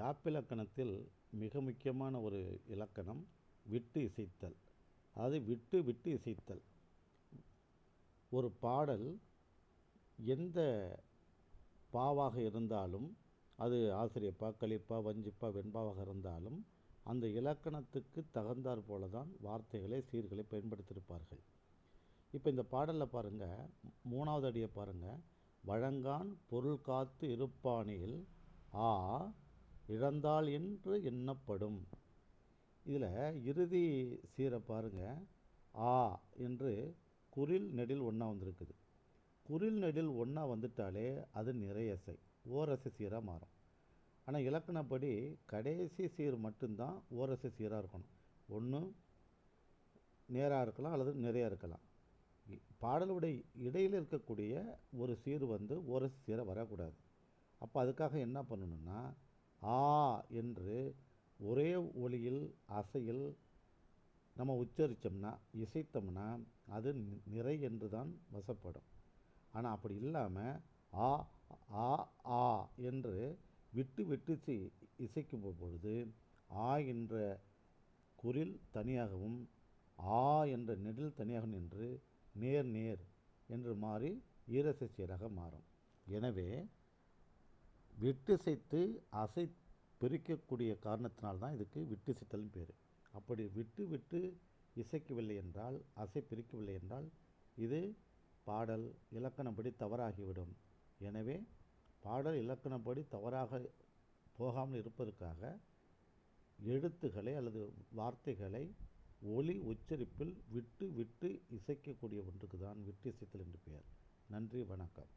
யாப்பிலக்கணத்தில் மிக முக்கியமான ஒரு இலக்கணம் விட்டு இசைத்தல். அதாவது விட்டு விட்டு இசைத்தல். ஒரு பாடல் எந்த பாவாக இருந்தாலும் அது ஆசிரியப்பா கழிப்பா வஞ்சிப்பா வெண்பாவாக இருந்தாலும் அந்த இலக்கணத்துக்கு தகுந்தாற் போல தான் வார்த்தைகளை சீர்களை பயன்படுத்தியிருப்பார்கள். இப்போ இந்த பாடலில் பாருங்கள் மூணாவது அடியை பாருங்கள் வழங்கான் பொருள் காத்து இருப்பானில் ஆ இழந்தாள் என்று எண்ணப்படும். இதில் இறுதி சீரை பாருங்கள் ஆ என்று குரில் நெடில் ஒன்றா வந்திருக்குது. குரில் நெடில் ஒன்றா வந்துட்டாலே அது நிறையசை ஓரசை சீராக மாறும். ஆனால் இலக்கணப்படி கடைசி சீர் மட்டும்தான் ஓரசை சீராக இருக்கணும். ஒன்று நேராக இருக்கலாம் அல்லது நிறையா இருக்கலாம். பாடலுடைய இடையில் இருக்கக்கூடிய ஒரு சீர் வந்து ஓரசை சீராக வரக்கூடாது. அப்போ அதுக்காக என்ன பண்ணணுன்னா ஆ என்று ஒரே ஒளியில் அசையில் நம்ம உச்சரித்தோம்னா இசைத்தோம்னா அது நிறை என்று தான் வசப்படும். ஆனால் அப்படி இல்லாமல் ஆ ஆ ஆ என்று விட்டு விட்டு சி இசைக்கும் பொழுது ஆ என்ற குரில் தனியாகவும் ஆ என்ற நெடில் தனியாக நின்று நேர் நேர் என்று மாறி ஈரசை சீராக மாறும். எனவே விட்டிசைத்து அசை பிரிக்கக்கூடிய காரணத்தினால்தான் இதுக்கு விட்டிசைத்தல்னு பேர். அப்படி விட்டு விட்டு இசைக்கவில்லை என்றால் அசை பிரிக்கவில்லை என்றால் இது பாடல் இலக்கணப்படி தவறாகிவிடும். எனவே பாடல் இலக்கணப்படி தவறாக போகாமல் இருப்பதற்காக எழுத்துக்களை அல்லது வார்த்தைகளை ஒலி உச்சரிப்பில் விட்டு விட்டு இசைக்கக்கூடிய ஒன்றுக்கு தான் விட்டு இசைத்தல் என்று பெயர். நன்றி வணக்கம்.